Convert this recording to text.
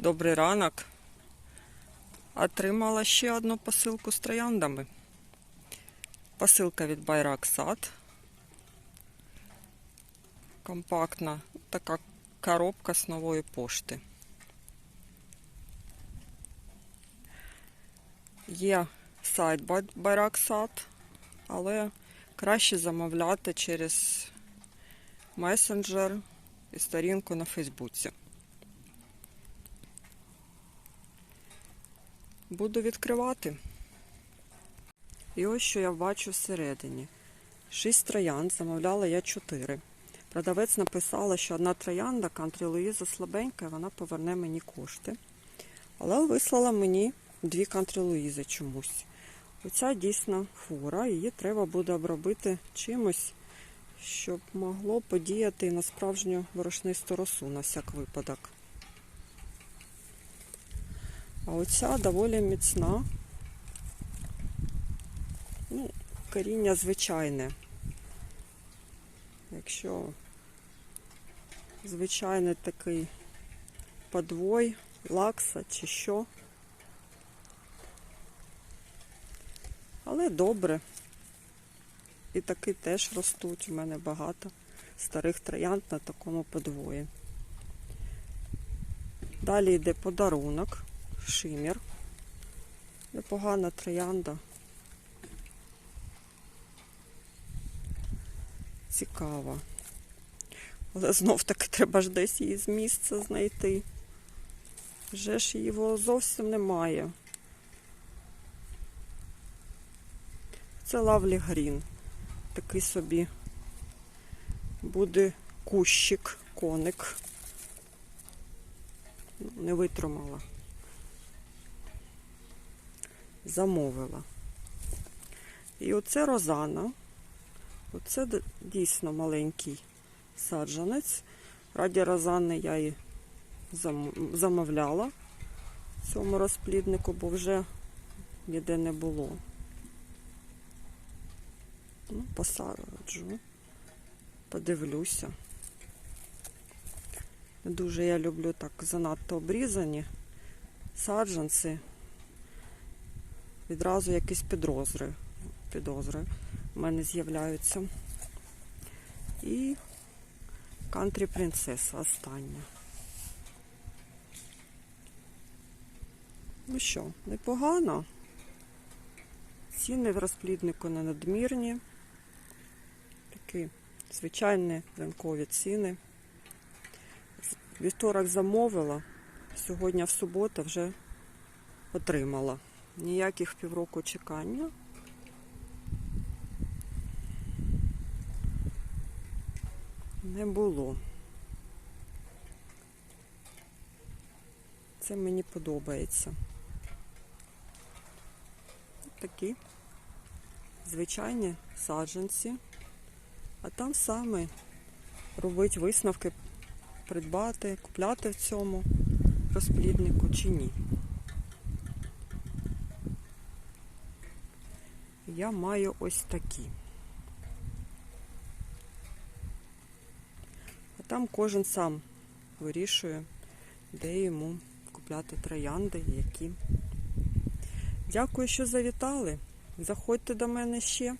Добрий ранок. Отримала ще одну посилку з трояндами. Посилка від Байрак Сад. Компактна така коробка з нової пошти. Є сайт Байрак Сад, але краще замовляти через месенджер і сторінку на Фейсбуці. Буду відкривати. І ось що я бачу всередині. Шість троянд, замовляла я чотири. Продавець написала, що одна троянда Кантрі Луїза слабенька, і вона поверне мені кошти. Але вислала мені дві Кантрі Луїзи чомусь. Оця дійсно хвора, її треба буде обробити чимось, щоб могло подіяти на справжню ворошнисту росу на всяк випадок. А оця доволі міцна. Ну, коріння звичайне. Якщо звичайний такий подвой, лакса чи що. Але добре. І таки теж ростуть. У мене багато старих троянд на такому подвої. Далі йде подарунок, шимір. Непогана троянда. Цікава. Але знов таки треба ж десь її з місця знайти. Вже ж його зовсім немає. Це Лавлі Грін. Такий собі буде кущик, коник. Ну, Не витримала. Замовила. І оце Розана. Оце дійсно маленький саджанець. Раді Розани я і замовляла цьому розпліднику, бо вже ніде не було. Ну, посаджу, подивлюся. Дуже я люблю так занадто обрізані саджанці. Відразу якісь підозри. Підозри в мене з'являються. І кантрі принцеса остання. Ну що, непогано. Ціни в розпліднику не надмірні. Такі звичайні ринкові ціни. Вівторок замовила, сьогодні в суботу вже отримала. Ніяких півроку чекання. Не було. Це мені подобається. Такі звичайні саджанці. А там саме робить висновки, придбати, купляти в цьому розпліднику чи ні. Я маю ось такі. А там кожен сам вирішує, де йому купляти троянди, які. Дякую, що завітали. Заходьте до мене ще.